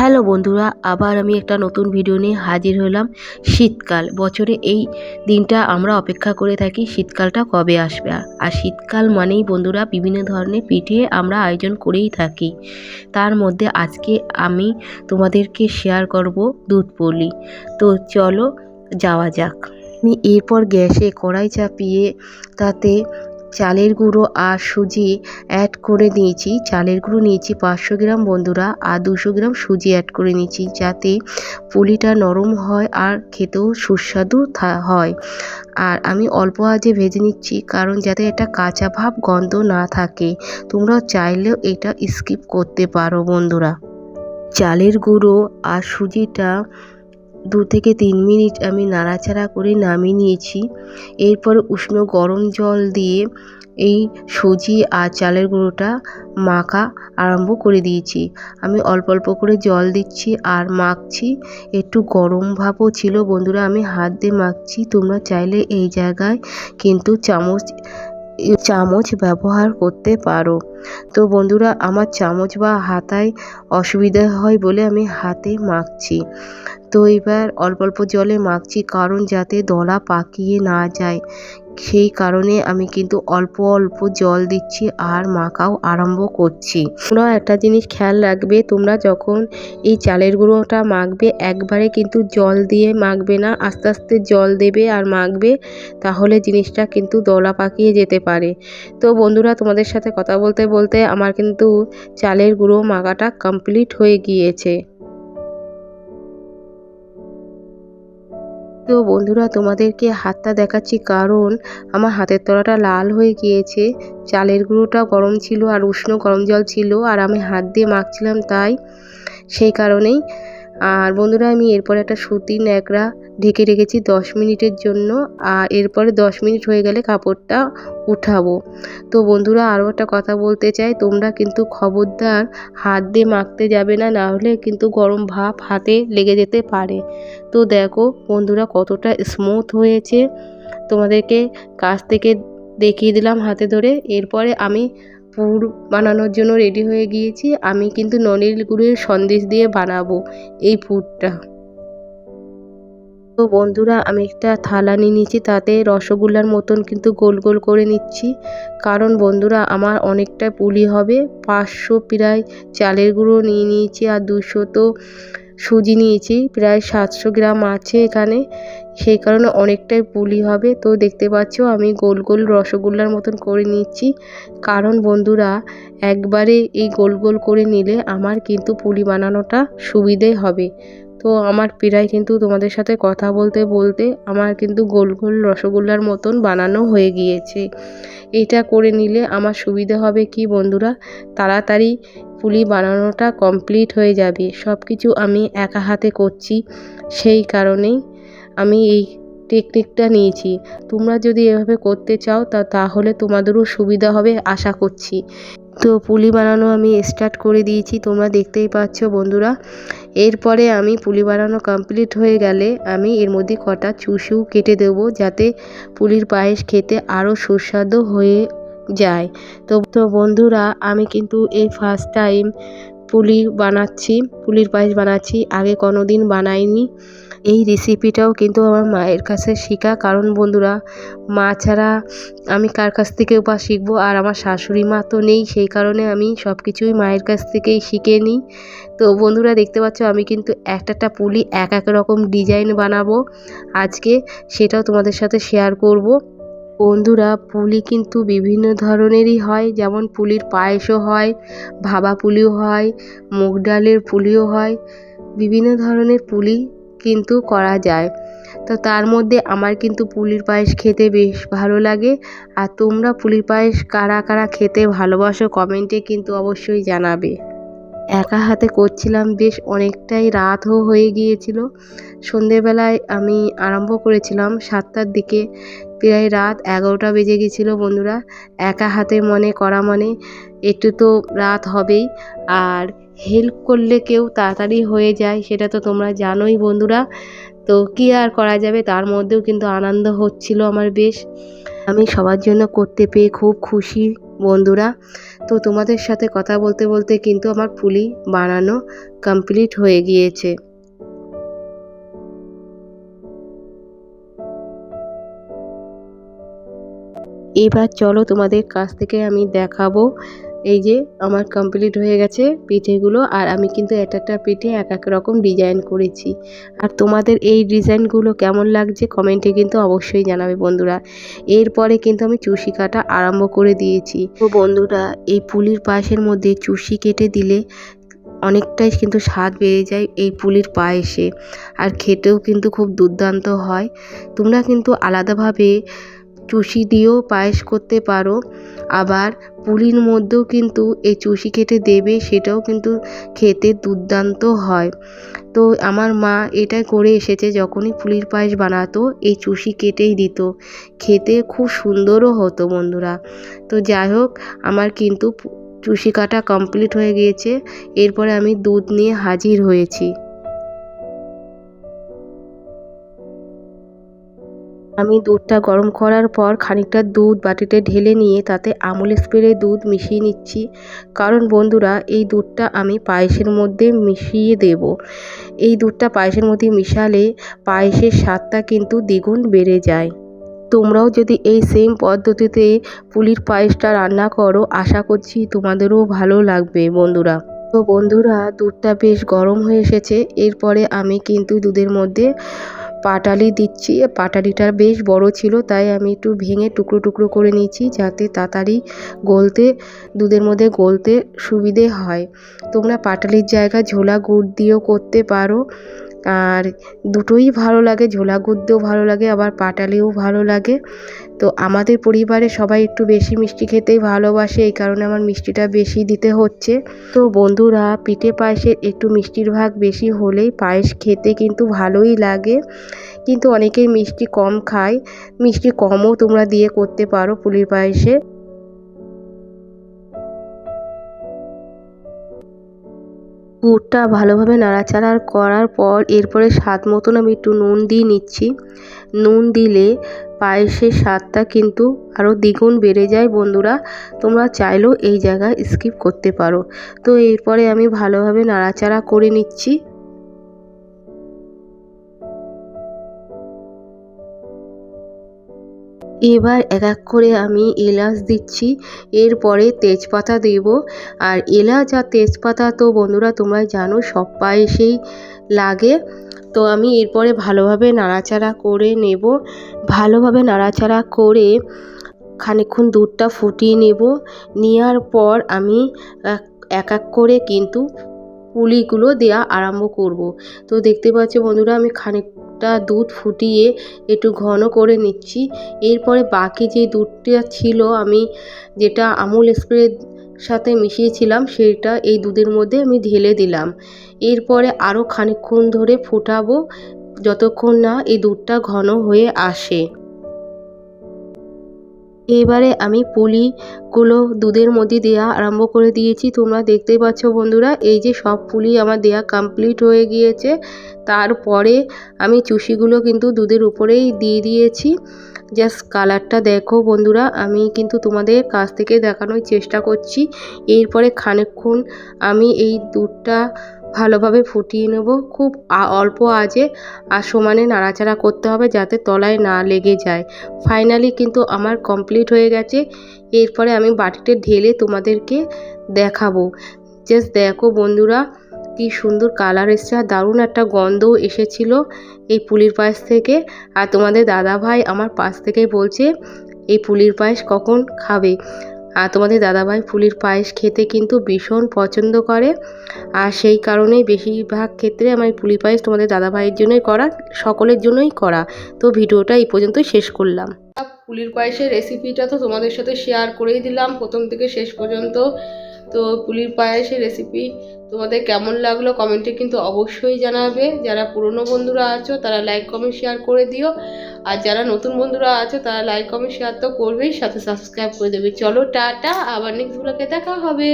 Hello বন্ধুরা, আবার আমি একটা নতুন ভিডিও নিয়ে হাজির হলাম শীতকাল। বছরে এই দিনটা আমরা অপেক্ষা করে থাকি শীতকালটা কবে আসবে। আর শীতকাল মানেই বন্ধুরা বিভিন্ন ধরনের পিঠে আমরা আয়োজন করেই থাকি। তার মধ্যে আজকে আমি তোমাদেরকে শেয়ার করব দুধ পুলি। তো চলো যাওয়া যাক। আমি এরপর গ্যাসে কড়াই চাপিয়ে তাতে চালের গুঁড়ো আর সুজি অ্যাড করে নিয়েছি। চালের গুঁড়ো নিয়েছি পাঁচশো গ্রাম বন্ধুরা, আর দুশো গ্রাম সুজি অ্যাড করে নিয়েছি যাতে পুলিটা নরম হয় আর খেতেও সুস্বাদু হয়। আর আমি অল্প আঁচে ভেজে নিচ্ছি কারণ যাতে এটা কাঁচা ভাব গন্ধ না থাকে। তোমরা চাইলেও এটা স্কিপ করতে পারো বন্ধুরা। চালের গুঁড়ো আর সুজিটা দু থেকে তিন মিনিট আমি নাড়াচাড়া করে নামিয়ে নিয়েছি। এরপর উষ্ণ গরম জল দিয়ে এই সুজি আর চালের গুঁড়োটা মাখা আরম্ভ করে দিয়েছি। আমি অল্প অল্প করে জল দিচ্ছি আর মাখছি। একটু গরম ভাবও ছিল, বন্ধুরা, আমি হাত দিয়ে মাখছি। তোমরা চাইলে এই জায়গায় কিন্তু চামচ চামচ ব্যবহার করতে পারো। তো বন্ধুরা, আমার চামচ বা হাতায় অসুবিধা হয় বলে আমি হাতে মাখছি। তো এবার অল্প অল্প জলে মাখছি, কারণ যাতে দলা পাকিয়ে না যায়। সেই কারণে আমি কিন্তু অল্প অল্প জল দিচ্ছি আর মাখাও আরম্ভ করছি। তোমরা একটা জিনিস খেয়াল রাখবে, তোমরা যখন এই চালের গুঁড়োটা মাখবে, একবারে কিন্তু জল দিয়ে মাখবে না, আস্তে আস্তে জল দেবে আর মাখবে, তাহলে জিনিসটা কিন্তু দলা পাকিয়ে যেতে পারে। তো বন্ধুরা, তোমাদের সাথে কথা বলতে বলতে আমার কিন্তু চালের গুঁড়ো মাখাটা কমপ্লিট হয়ে গিয়েছে। তো বন্ধুরা, তোমাদেরকে হাতটা দেখাচ্ছি কারণ আমার হাতের তলাটা লাল হয়ে গিয়েছে। চালের গুঁড়োটা গরম ছিল আর উষ্ণ গরম জল ছিল আর আমি হাত দিয়ে মাখছিলাম তাই সেই কারণেই আর বন্ধুরা, আমি এরপর একটা সুতি ন্যাকড়া ঢেকে রেখেছি দশ মিনিটের জন্য। আর এরপরে দশ মিনিট হয়ে গেলে কাপড়টা উঠাবো। তো বন্ধুরা, আরও একটা কথা বলতে চাই, তোমরা কিন্তু খবরদার হাত দিয়ে মাখতে যাবে না না হলে কিন্তু গরম ভাপ হাতে লেগে যেতে পারে। তো দেখো বন্ধুরা, কতটা স্মুথ হয়েছে। তোমাদেরকে কাছ থেকে দেখিয়ে দিলাম হাতে ধরে। এরপরে আমি পুর বানানোর জন্য রেডি হয়ে গিয়েছি। আমি কিন্তু ননির গুড়ের সন্দেশ দিয়ে বানাবো এই পুরটা। তো বন্ধুরা, আমি একটা থালা নিয়ে নিয়েছি, তাতে রসগোল্লার মতন কিন্তু গোল গোল করে নিচ্ছি। কারণ বন্ধুরা, আমার অনেকটা পুলি হবে। পাঁচশো প্রায় চালের গুঁড়ো নিয়ে নিয়েছি আর দুশো তো সুজি নিয়েছি, প্রায় সাতশো গ্রাম আছে এখানে। সেই কারণে অনেকটাই পুলি হবে। তো দেখতে পাচ্ছ, আমি গোল গোল রসগোল্লার মতন করে নিচ্ছি। কারণ বন্ধুরা, একবারে এই গোল গোল করে নিলে আমার কিন্তু পুলি বানানোটা সুবিধে হবে। তো আমার প্রায় কিন্তু তোমাদের সাথে কথা বলতে বলতে আমার কিন্তু গোল গোল রসগোল্লার মতন বানানো হয়ে গিয়েছে। এটা করে নিলে আমার সুবিধা হবে কি বন্ধুরা? তাড়াতাড়ি পুলি বানানোটা কমপ্লিট হয়ে যাবে। সব কিছু আমি একা হাতে করছি, সেই কারণেই আমি এই টেকনিকটা নিয়েছি। তোমরা যদি এভাবে করতে চাও, তা তাহলে তোমাদেরও সুবিধা হবে, আশা করছি। তো পুলি বানানো আমি স্টার্ট করে দিয়েছি, তোমরা দেখতেই পাচ্ছ বন্ধুরা। এরপরে আমি পুলি বানানো কমপ্লিট হয়ে গেলে আমি এর মধ্যে কটা চুষু কেটে দেবো, যাতে পুলির পায়েস খেতে আরও সুস্বাদু হয়ে যায়। তো তো বন্ধুরা, আমি কিন্তু এই ফার্স্ট টাইম পুলি বানাচ্ছি, পুলির পায়েস বানাচ্ছি, আগে কোনো দিন বানাইনি। এই রেসিপিটাও কিন্তু আমার মায়ের কাছে শেখা। কারণ বন্ধুরা, মা ছাড়া আমি কার কাছ থেকে বা শিখব? আর আমার শাশুড়ি মা তো নেই, সেই কারণে আমি সব কিছুই মায়ের কাছ থেকেই শিখে নিই। তো বন্ধুরা, দেখতে পাচ্ছ, আমি কিন্তু একটা একটা পুলি এক এক রকম ডিজাইন বানাবো। আজকে সেটাও তোমাদের সাথে শেয়ার করব। বন্ধুরা, পুলি কিন্তু বিভিন্ন ধরনেরই হয়। যেমন পুলির পায়েসও হয়, ভাবা পুলিও হয়, মুগ ডালের পুলিও হয়, বিভিন্ন ধরনের পুলি কিন্তু করা যায়। তো তার মধ্যে আমার কিন্তু পুলির পায়েস খেতে বেশ ভালো লাগে। আর তোমরা পুলির পায়েস কারা কারা খেতে ভালোবাসো কমেন্টে কিন্তু অবশ্যই জানাবে। একা হাতে করছিলাম বেশ অনেকটাই রাতও হয়ে গিয়েছিল। সন্ধেবেলায় আমি আরম্ভ করেছিলাম সাতটার দিকে প্রায় রাত এগারোটা বেজে গেছিল বন্ধুরা। একা হাতে মনে, করা মানে একটু তো রাত হবেই। আর হেল্প করলে কেউ তাড়াতাড়ি হয়ে যায়, সেটা তো তোমরা জানোই বন্ধুরা। তো কী আর করা যাবে, তার মধ্যেও কিন্তু আনন্দ হচ্ছিল আমার বেশ। আমি সবার জন্য করতে পেয়ে খুব খুশি বন্ধুরা। তো তোমাদের সাথে কথা বলতে বলতে কিন্তু আমার পুলি বানানো কমপ্লিট হয়ে গিয়েছে। এবার চলো তোমাদের কাছ থেকে আমি দেখাবো। এই যে আমার কমপ্লিট হয়ে গেছে পিঠেগুলো আর আমি কিন্তু একটা একটা পিঠে এক এক রকম ডিজাইন করেছি। আর তোমাদের এই ডিজাইনগুলো কেমন লাগছে কমেন্টে কিন্তু অবশ্যই জানাবে বন্ধুরা। এরপরে কিন্তু আমি চুষি কাটা আরম্ভ করে দিয়েছি। তো বন্ধুরা, এই পুলির পায়েসের মধ্যে চুষি কেটে দিলে অনেকটাই কিন্তু স্বাদ বেড়ে যায় এই পুলির পায়েসে। আর খেতেও কিন্তু খুব দুর্দান্ত হয়। তোমরা কিন্তু আলাদাভাবে চুষি দিয়েও পায়েস করতে পারো। আবার পুলির মধ্যেও কিন্তু এই চুষি কেটে দেবে, সেটাও কিন্তু খেতে দুর্দান্ত হয়। তো আমার মা এটাই করে এসেছে যখনই পুলির পায়েস বানাতো, এই চুষি কেটেই দিত। খেতে খুব সুন্দরও হতো বন্ধুরা। তো যাই হোক, আমার কিন্তু চুষি কাটা কমপ্লিট হয়ে গিয়েছে। এরপরে আমি দুধ নিয়ে হাজির হয়েছি। আমি দুধটা গরম করার পর খানিকটা দুধ বাটিতে ঢেলে নিয়ে তাতে আমুল স্প্রে দুধ মিশিয়ে নিচ্ছি। কারণ বন্ধুরা, এই দুধটা আমি পায়েসের মধ্যে মিশিয়ে দেব। এই দুধটা পায়েসের মধ্যে মিশালে পায়েসের স্বাদটা কিন্তু দ্বিগুণ বেড়ে যায়। তোমরাও যদি এই সেম পদ্ধতিতে পুলির পায়েসটা রান্না করো, আশা করছি তোমাদেরও ভালো লাগবে বন্ধুরা। তো বন্ধুরা, দুধটা বেশ গরম হয়ে এসেছে। এরপরে আমি কিন্তু দুধের মধ্যে পাটালি দিচ্ছি। পাটালিটা বেশ বড় ছিল, তাই আমি একটু ভেঙে টুকরো টুকরো করে নিয়েছি যাতে তাড়াতাড়ি গলতে, দুধের মধ্যে গলতে সুবিধে হয়। তোমরা পাটালির জায়গায় ঝোলা গুড় দিয়েও করতে পারো। আর দুটোই ভালো লাগে, ঝোলা গুড় দিয়েও ভালো লাগে, আবার পাটালিও ভালো লাগে। তো আমাদের পরিবারে সবাই একটু বেশি মিষ্টি খেতেই ভালোবাসে, এই কারণে আমার মিষ্টিটা বেশি দিতে হচ্ছে। তো বন্ধুরা, পিঠে পায়েসের একটু মিষ্টির ভাগ বেশি হলেই পায়েস খেতে কিন্তু ভালোই লাগে। কিন্তু অনেকেই মিষ্টি কম খায়, মিষ্টি কমও তোমরা দিয়ে করতে পারো পুলির পায়েসে। গুড়টা ভালোভাবে নাড়াচাড়া করার পর এরপরে স্বাদ মতন আমি একটু নুন দিয়ে নিচ্ছি। নুন দিলে পায়েসের স্বাদটা কিন্তু আরও দ্বিগুণ বেড়ে যায় বন্ধুরা। তোমরা চাইলেও এই জায়গায় স্কিপ করতে পারো। তো এরপরে আমি ভালোভাবে নাড়াচাড়া করে নিচ্ছি। এবার এক এক করে আমি এলাচ দিচ্ছি, এরপরে তেজপাতা দেব। আর এলাচ আর তেজপাতা তো বন্ধুরা তোমরা জানো সব পায়েসেই লাগে। তো আমি এরপরে ভালোভাবে নাড়াচাড়া করে নেব। ভালোভাবে নাড়াচাড়া করে খানিকক্ষণ দুধটা ফুটিয়ে নেব। নেওয়ার পর আমি এক এক করে কিন্তু পুলিগুলো দেওয়া আরম্ভ করব। তো দেখতে পাচ্ছ বন্ধুরা আমি খানিকটা দুধ ফুটিয়ে একটু ঘন করে নিচ্ছি। এরপরে বাকি যে দুধটা ছিল, আমি যেটা আমুল স্প্রে সাথে মিশিয়েছিলাম, সেটা এই দুধের মধ্যে আমি ঢেলে দিলাম। এরপরে আরও খানিকক্ষণ ধরে ফোটাবো, যতক্ষণ না এই দুধটা ঘন হয়ে আসে। এবারে আমি পুলিগুলো দুধের মধ্যে দেওয়া আরম্ভ করে দিয়েছি। তোমরা দেখতেই পাচ্ছ বন্ধুরা, এই যে সব পুলি আমার দেওয়া কমপ্লিট হয়ে গিয়েছে। তারপরে আমি চুষিগুলো কিন্তু দুধের উপরেই দিয়ে দিয়েছি। জাস্ট কালারটা দেখো বন্ধুরা, আমি কিন্তু তোমাদের কাছ থেকে দেখানোর চেষ্টা করছি। এরপরে খানিকক্ষণ আমি এই দুধটা ভালোভাবে ফুটিয়ে নেব। খুব অল্প আজে আর সমানে নাড়াচাড়া করতে হবে যাতে তলায় না লেগে যায়। ফাইনালি কিন্তু আমার কমপ্লিট হয়ে গেছে। এরপরে আমি বাটিতে ঢেলে তোমাদেরকে দেখাবো। জাস্ট দেখো বন্ধুরা, কি সুন্দর কালার এসছে আর দারুণ একটা গন্ধও এসেছিল এই পুলির পায়েস থেকে। আর তোমাদের দাদা ভাই আমার পাশ থেকেই বলছে, এই পুলির পায়েস কখন খাবে? আর তোমাদের দাদাভাই ফুলির পায়েস খেতে কিন্তু ভীষণ পছন্দ করে। আর সেই কারণেই বেশিরভাগ ক্ষেত্রে আমার পুলি পায়েস তোমাদের দাদাভাইয়ের জন্যই করা, সকলের জন্যই করা। তো ভিডিওটা এই পর্যন্তই শেষ করলাম। পুলির পায়েসের রেসিপিটা তো তোমাদের সাথে শেয়ার করেই দিলাম। প্রথম থেকে শেষ পর্যন্ত তো পুলির পায়েসের রেসিপি তোমাদের কেমন লাগল কমেন্টে কিন্তু অবশ্যই জানাবে। যারা পুরনো বন্ধুরা আছো, তারা লাইক কমেন্ট শেয়ার করে দিও। আর যারা নতুন বন্ধুরা আছো, তারা লাইক কমেন্ট শেয়ার তো করবেই, সাথে সাবস্ক্রাইব করে দেবে। চলো, টাটা। আবার নেক্সট ব্লগে দেখা হবে।